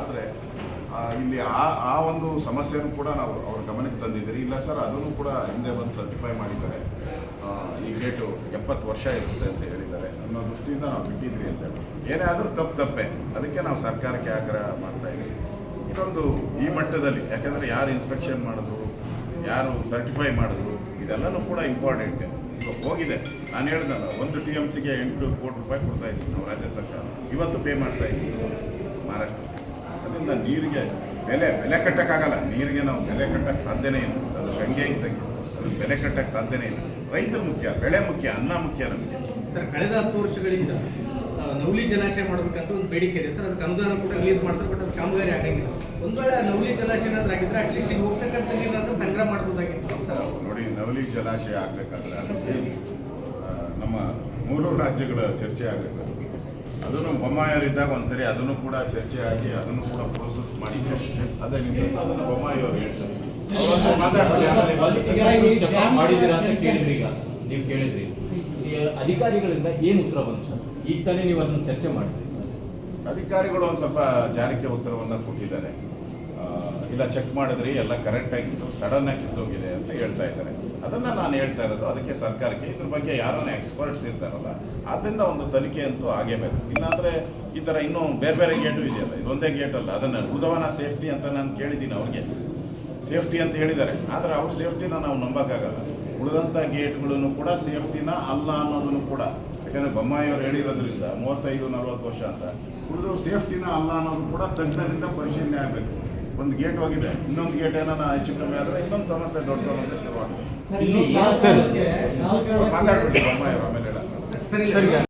ಆದರೆ ಇಲ್ಲಿ ಆ ಆ ಒಂದು ಸಮಸ್ಯೆಯನ್ನು ಕೂಡ ನಾವು ಅವ್ರ ಗಮನಕ್ಕೆ ತಂದಿದ್ದೀರಿ. ಇಲ್ಲ ಸರ್, ಅದನ್ನು ಕೂಡ ಹಿಂದೆ ಬಂದು ಸರ್ಟಿಫೈ ಮಾಡಿದ್ದಾರೆ. ಈ ಗೇಟು ಎಪ್ಪತ್ತು ವರ್ಷ ಇರುತ್ತೆ ಅಂತ ಹೇಳಿದ್ದಾರೆ. ಅನ್ನೋ ದೃಷ್ಟಿಯಿಂದ ನಾವು ಬಿಟ್ಟಿದ್ರಿ ಅಂತ ಏನೇ ಆದರೂ ತಪ್ಪು ತಪ್ಪೆ. ಅದಕ್ಕೆ ನಾವು ಸರ್ಕಾರಕ್ಕೆ ಆಗ್ರಹ ಮಾಡ್ತಾ ಇದ್ದೀವಿ. ಇದೊಂದು ಈ ಮಟ್ಟದಲ್ಲಿ, ಯಾಕಂದರೆ ಯಾರು ಇನ್ಸ್ಪೆಕ್ಷನ್ ಮಾಡಿದ್ರು, ಯಾರು ಸರ್ಟಿಫೈ ಮಾಡಿದ್ರು, ಇದೆಲ್ಲನೂ ಕೂಡ ಇಂಪಾರ್ಟೆಂಟ್ ಇವಾಗ ಹೋಗಿದೆ. ನಾನು ಹೇಳ್ದಲ್ಲ, ಒಂದು ಟಿ ಎಂ ಸಿಗೆ ಎಂಟು ಕೋಟಿ ರೂಪಾಯಿ ಕೊಡ್ತಾ ಇದ್ದೀವಿ ನಾವು ರಾಜ್ಯ ಸರ್ಕಾರ. ಇವತ್ತು ಪೇ ಮಾಡ್ತಾ ಇದ್ದೀವಿ. ಮಹಾರಾಷ್ಟ್ರ ಅದರಿಂದ ನೀರಿಗೆ ಬೆಲೆ ಬೆಲೆ ಕಟ್ಟೋಕ್ಕಾಗಲ್ಲ. ನೀರಿಗೆ ನಾವು ಬೆಲೆ ಕಟ್ಟಕ್ಕೆ ಸಾಧ್ಯನೇ ಇಲ್ಲ. ಅದು ಗಂಗೆ ಇದ್ದಂಗೆ ಅದು ಬೆಲೆ ಕಟ್ಟಕ್ಕೆ ಸಾಧ್ಯನೇ ಇಲ್ಲ. ರೈತ ಮುಖ್ಯ ಬೆಳೆ ಮುಖ್ಯ ಅನ್ನ ಮುಖ್ಯ ನಮಗೆ. ಸರ್ ಕಳೆದ ಹತ್ತು ವರ್ಷಗಳಿಂದ ನೌಲಿ ನವಲಿ ಜಲಾಶಯ ಮಾಡಬೇಕಂತ ಒಂದು ಬೇಡಿಕೆ ಇದೆ. ಸರ್ ಅದಕ್ಕೆ ಅನುದಾನ ಕೂಡ ರಿಲೀಸ್ ಮಾಡ್ತಾರೆ ಬಟ್ ಅದು ಕಾಮಗಾರಿ ಆಗಂಗಿಲ್ಲ ಒಂದ್ ವೇಳೆ ನೌಲಿ ನವಲಿ ಜಲಾಶಯ ಏನಾದ್ರು ಆಗಿದ್ರೆ ಅಟ್ಲೀಸ್ಟ್ ಈಗ ಹೋಗ್ತಕ್ಕಂಥ ನೀರಾದ್ರೂ ಸಂಗ್ರಹ ಮಾಡ್ಬೋದಾಗಿತ್ತು. ಅಂತ ನೋಡಿ ನವಲಿ ಜಲಾಶಯ ಆಗಬೇಕಾದ್ರೆ ನಮ್ಮ ಮೂರು ರಾಜ್ಯಗಳ ಚರ್ಚೆ ಆಗಬೇಕು. ಅದನ್ನು ಬೊಮ್ಮಾಯವರಿದ್ದಾಗ ಒಂದ್ಸರಿ ಅದನ್ನು ಕೂಡ ಚರ್ಚೆ ಆಗಿ ಅದನ್ನು ಕೂಡ ಪ್ರೋಸೆಸ್ ಮಾಡಿದ್ರು ಅದೇ ಅದನ್ನ ಅದನ್ನು ಬೊಮ್ಮಾಯಿಯವರು ಕೇಳಿದ್ರಿ ಈಗ ನೀವು ಕೇಳಿದ್ರಿ ಅಧಿಕಾರಿಗಳಿಂದ ಏನು ಉತ್ತರ ಬಂತು ಈಗ ತಾನೇ ನೀವು ಅದನ್ನ ಚರ್ಚೆ ಮಾಡಿದ್ರಿ ಅಧಿಕಾರಿಗಳು ಒಂದು ಸ್ವಲ್ಪ ಜಾರಿಕೆ ಉತ್ತರವನ್ನ ಕೊಟ್ಟಿದ್ದಾರೆ. ಇಲ್ಲ ಚೆಕ್ ಮಾಡಿದ್ರಿ, ಎಲ್ಲ ಕರೆಕ್ಟ್ ಆಗಿತ್ತು ಸಡನ್ ಆಗಿ ಕಿತ್ತೋಗಿದೆ ಅಂತ ಹೇಳ್ತಾ ಇದ್ದಾರೆ. ಅದನ್ನ ನಾನು ಹೇಳ್ತಾ ಇರೋದು, ಅದಕ್ಕೆ ಸರ್ಕಾರಕ್ಕೆ, ಇದ್ರ ಬಗ್ಗೆ ಯಾರನ್ನ ಎಕ್ಸ್ಪರ್ಟ್ಸ್ ಇರ್ತಾರಲ್ಲ, ಅದರಿಂದ ಒಂದು ತನಿಖೆ ಅಂತೂ ಆಗೇಬೇಕು. ಇಲ್ಲಾಂದ್ರೆ ಈ ಥರ ಇನ್ನೂ ಬೇರೆ ಬೇರೆ ಗೇಟು ಇದೆಯಲ್ಲ, ಇದೊಂದೇ ಗೇಟ್ ಅಲ್ಲ, ಅದನ್ನು ಉದವನ ಸೇಫ್ಟಿ ಅಂತ ನಾನು ಕೇಳಿದ್ದೀನಿ ಅವ್ರಿಗೆ. ಸೇಫ್ಟಿ ಅಂತ ಹೇಳಿದ್ದಾರೆ ಆದರೆ ಅವ್ರ ಸೇಫ್ಟಿನ ನಾವು ನಂಬೋಕ್ಕಾಗಲ್ಲ ಉಳಿದಂಥ ಗೇಟ್ಗಳನ್ನು ಕೂಡ ಸೇಫ್ಟಿನ ಅಲ್ಲ ಅನ್ನೋದನ್ನು ಕೂಡ ಯಾಕಂದರೆ ಬೊಮ್ಮಾಯಿಯವರು ಹೇಳಿರೋದ್ರಿಂದ ಮೂವತ್ತೈದು ನಲವತ್ತು ವರ್ಷ ಅಂತ ಉಳಿದು ಸೇಫ್ಟಿನ ಅಲ್ಲ ಅನ್ನೋದು ಕೂಡ ತಜ್ಞರಿಂದ ಪರಿಶೀಲನೆ ಆಗಬೇಕು ಒಂದು ಗೇಟ್ ಹೋಗಿದೆ ಇನ್ನೊಂದು ಗೇಟ್ ಏನಾರ ಹೆಚ್ಚು ಕಮ್ಮಿ ಆದರೆ ಇನ್ನೊಂದು ಸಮಸ್ಯೆ ದೊಡ್ಡ ಸಮಸ್ಯೆ ಶುರುವಾಗುತ್ತೆ ಮಾತಾಡ್ಬಿಡಿ ಬೊಮ್ಮಾಯಿಯವರು ಆಮೇಲೆ